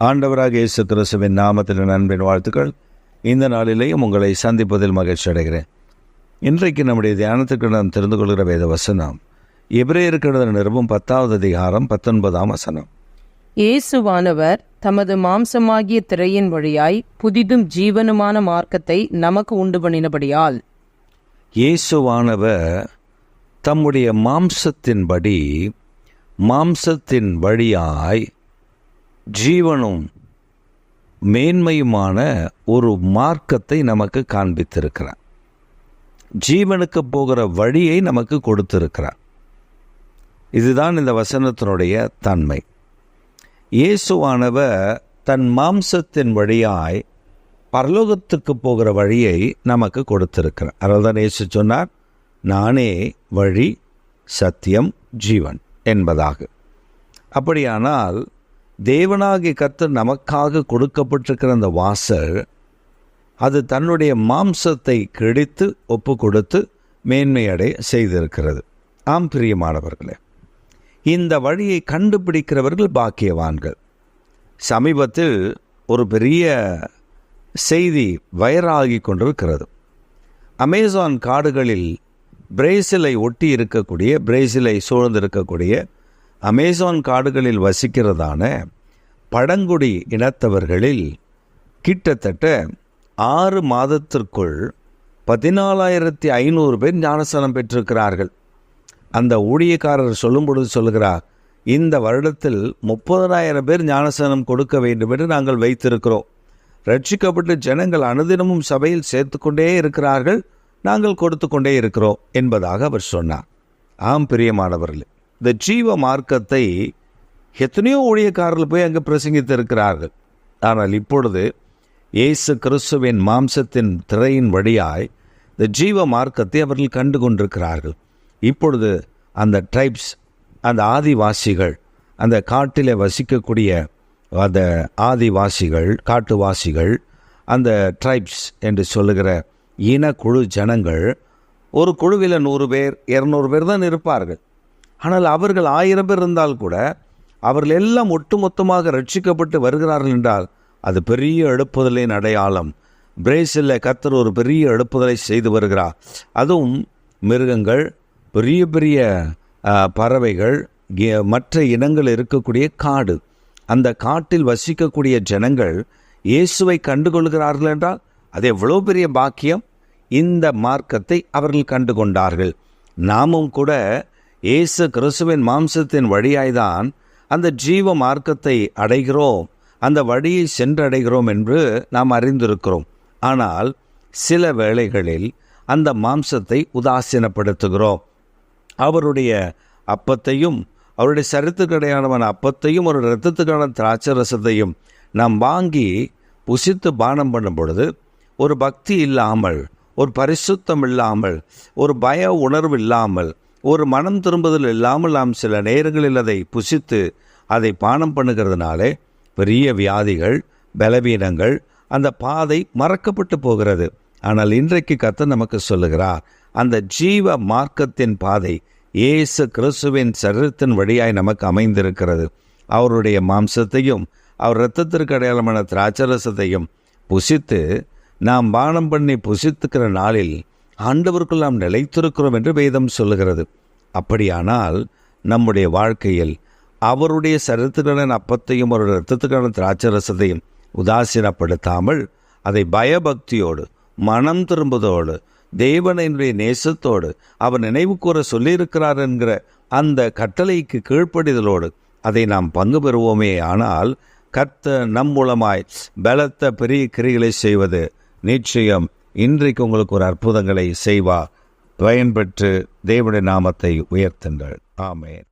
ஆண்டவராக இயேசு கிறிஸ்துவின் நாமத்தில் நண்பின் வாழ்த்துக்கள். இந்த நாளிலேயும் உங்களை சந்திப்பதில் மகிழ்ச்சி அடைகிறேன். இன்றைக்கு நம்முடைய தியானத்துக்கு நாம் தெரிந்து கொள்கிற வேத வசனம் எபிரேயருக்கு நிருபம் பத்தாவது அதிகாரம் பத்தொன்பதாம் வசனம். இயேசுவானவர் தமது மாம்சமாகிய திரையின் வழியாய் புதிதும் ஜீவனுமான மார்க்கத்தை நமக்கு உண்டு பண்ணினபடியால். இயேசுவானவர் தம்முடைய மாம்சத்தின்படி மாம்சத்தின் வழியாய் ஜீவனும் மேன்மையுமான ஒரு மார்க்கத்தை நமக்கு காண்பித்திருக்கிறார். ஜீவனுக்கு போகிற வழியை நமக்கு கொடுத்திருக்கிறார். இதுதான் இந்த வசனத்தினுடைய தன்மை. இயேசுவானவர் தன் மாம்சத்தின் வழியாய் பரலோகத்துக்கு போகிற வழியை நமக்கு கொடுத்திருக்கிறார். அதனால் தான் இயேசு சொன்னார் நானே வழி சத்தியம் ஜீவன் என்பதாக. அப்படியானால் தேவனாகிய கர்த்தர் நமக்காக கொடுக்கப்பட்டிருக்கிற அந்த வாசல் அது தன்னுடைய மாம்சத்தை கிழித்து ஒப்பு கொடுத்து மேன்மையடை செய்திருக்கிறது. ஆம் பிரியமானவர்களே இந்த வழியை கண்டுபிடிக்கிறவர்கள் பாக்கியவான்கள். சமீபத்தில் ஒரு பெரிய செய்தி வைரலாகி கொண்டிருக்கிறது. அமேசான் காடுகளில் பிரேசிலை ஒட்டி இருக்கக்கூடிய பிரேசிலை சூழ்ந்திருக்கக்கூடிய அமேசான் காடுகளில் வசிக்கிறதான பழங்குடி இனத்தவர்களில் கிட்டத்தட்ட ஆறு மாதத்திற்குள் பதினாலாயிரத்தி ஐநூறு பேர் ஞானஸ்தானம் பெற்றிருக்கிறார்கள். அந்த ஊழியக்காரர் சொல்லும் பொழுது சொல்கிறார் இந்த வருடத்தில் முப்பதனாயிரம் பேர் ஞானஸ்தானம் கொடுக்க வேண்டும் என்று நாங்கள் வைத்திருக்கிறோம். ரட்சிக்கப்பட்டு ஜனங்கள் அனுதினமும் சபையில் சேர்த்து கொண்டே இருக்கிறார்கள். நாங்கள் கொடுத்து கொண்டே இருக்கிறோம். என்பதாக அவர் சொன்னார். ஆம் பிரியமானவர்களே இந்த ஜீவ மார்க்கத்தை எத்தனையோ ஊழியக்காரர்கள் போய் அங்கே பிரசங்கித்து இருக்கிறார்கள் ஆனால் இப்பொழுது இயேசு கிறிஸ்துவின் மாம்சத்தின் திரையின் வழியாய் இந்த ஜீவ மார்க்கத்தை அவர்கள் கண்டு கொண்டிருக்கிறார்கள். இப்பொழுது அந்த ட்ரைப்ஸ் அந்த ஆதிவாசிகள் அந்த காட்டில் வசிக்கக்கூடிய அந்த ஆதிவாசிகள் காட்டுவாசிகள் அந்த ட்ரைப்ஸ் என்று சொல்லுகிற இனக்குழு ஜனங்கள் ஒரு குழுவில் நூறு பேர் இரநூறு பேர் தான் இருப்பார்கள். ஆனால் அவர்கள் ஆயிரம் பேர் இருந்தால் கூட அவர்கள் எல்லாம் ஒட்டுமொத்தமாக ரட்சிக்கப்பட்டு வருகிறார்கள் என்றால் அது பெரிய எழுப்புதலின் அடையாளம். பிரேசிலில் கத்தர் ஒரு பெரிய எழுப்புதலை செய்து வருகிறார். அதுவும் மிருகங்கள் பெரிய பெரிய பறவைகள் மற்ற இனங்கள் இருக்கக்கூடிய காடு. அந்த காட்டில் வசிக்கக்கூடிய ஜனங்கள் இயேசுவை கண்டுகொள்கிறார்கள் என்றால் அது எவ்வளோ பெரிய பாக்கியம்? இந்த மார்க்கத்தை அவர்கள் கண்டுகொண்டார்கள். நாமும் கூட இயேசு கிறிஸ்துவின் மாம்சத்தின் வழியாய்தான் அந்த ஜீவ மார்க்கத்தை அடைகிறோம் அந்த வழியை சென்றடைகிறோம் என்று நாம் அறிந்திருக்கிறோம். ஆனால் சில வேளைகளில் அந்த மாம்சத்தை உதாசீனப்படுத்துகிறோம். அவருடைய அப்பத்தையும் அவருடைய சரித்துக்கடையானவன் அப்பத்தையும் ஒரு இரத்தத்துக்கான திராட்சை ரசத்தையும் நாம் வாங்கி புசித்து பானம் பண்ணும் பொழுது ஒரு பக்தி இல்லாமல் ஒரு பரிசுத்தம் இல்லாமல் ஒரு பய உணர்வு இல்லாமல் ஒரு மனம் திரும்புதல் இல்லாமல் நாம் சில நேரங்களில் அதை புசித்து அதை பானம் பண்ணுகிறதுனாலே பெரிய வியாதிகள் பலவீனங்கள் அந்த பாதை மறக்கப்பட்டு போகிறது. ஆனால் இன்றைக்கு கத்த நமக்கு சொல்லுகிறார் அந்த ஜீவ மார்க்கத்தின் பாதை இயேசு கிறிஸ்துவின் சரீரத்தின் வழியாய் நமக்கு அமைந்திருக்கிறது. அவருடைய மாம்சத்தையும் அவர் இரத்தத்திற்கு அடையாளமான திராட்சரசத்தையும் புசித்து நாம் பானம் பண்ணி புசித்துக்கிற நாளில் ஆண்டவருக்குள் நாம் நிலைத்திருக்கிறோம் என்று வேதம் சொல்லுகிறது. அப்படியானால் நம்முடைய வாழ்க்கையில் அவருடைய சரித்திரன் அப்பத்தையும் அவருடைய ரத்தத்துக்கான திராட்சரசத்தையும் உதாசீனப்படுத்தாமல் அதை பயபக்தியோடு மனம் திரும்புதோடு தேவனுடைய நேசத்தோடு அவர் நினைவு கூற சொல்லியிருக்கிறார் என்கிற அந்த கட்டளைக்கு கீழ்ப்படிதலோடு அதை நாம் பங்கு பெறுவோமே. ஆனால் கர்த்த நம் மூலமாய் பலத்த பெரிய கிரிகளை செய்வது நிச்சயம். இன்றைக்கு உங்களுக்கு ஒரு அற்புதங்களை செய்வார் பயன்பெற்று தேவனுடைய நாமத்தை உயர்த்துங்கள். ஆமேன்.